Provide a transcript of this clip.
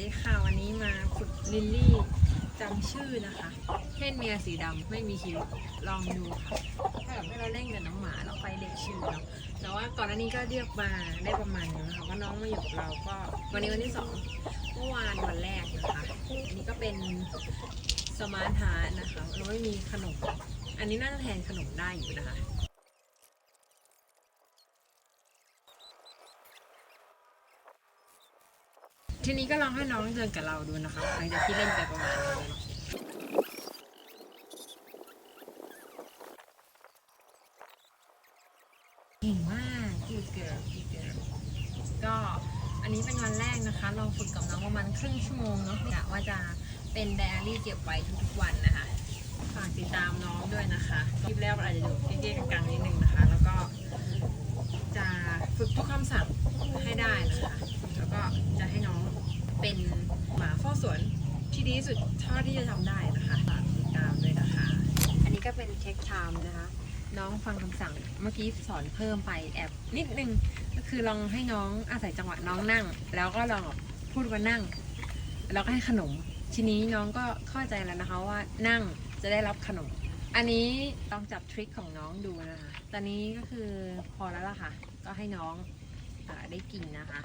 ดีค่ะวันนี้มาฝึกลิลลี่จำชื่อนะคะเพศเมียสีดำไม่มีคิ้วลองดูค่ะถ้าแบบให้เราเล่นกับน้องหมาเราไปเรียกชื่อเนาะแต่ว่าก่อนหน้านี้ก็เรียกมาได้ประมาณนึงนะคะว่าน้องมาอยู่กับเราก็วันนี้วันที่สองเมื่อวานวันแรกนะคะอันนี้ก็เป็นสมาร์ทฮาร์นะคะเราไม่มีขนม อันนี้น่าจะแทนขนมได้อยู่นะคะ ทีนี้ก็ลองให้น้องเดินกับเราดูนะคะหลังจากที่เล่นไปประมาณนึงเนาะเก่งมากกูเกิร์กูเกิร์ก็อันนี้เป็นวันแรกนะคะเราฝึกกับน้องประมาณครึ่งชั่วโมงเนาะกะว่าจะเป็นไดอารี่เก็บไว้ทุกๆวันนะคะ ฝากติดตามน้องด้วยนะคะคลิปแรกอาจจะดูเก๊ๆกังนิดนึงนะคะ แล้วก็จะฝึกทุกคำสั่งให้ได้นะคะให้น้องเป็นหมาเฝ้า สวนที่ดีที่สุดเท่าที่จะทำได้นะคะฝากติดตามด้วยนะคะ อันนี้ก็เป็นเช็คไทม์นะคะ น้องฟังคำสั่งเมื่อกี้สอนเพิ่มไปแอบนิดนึงก็คือลองให้น้องอาศัยจังหวะน้องนั่ง แล้วก็ลองแบบพูดว่านั่ง แล้วก็ให้ขนม ทีนี้น้องก็เข้าใจแล้วนะคะว่านั่งจะได้รับขนม อันนี้ลองจับทริคของน้องดูนะคะ ตอนนี้ก็คือพอแล้วล่ะค่ะ ก็ให้น้องอได้กินนะคะ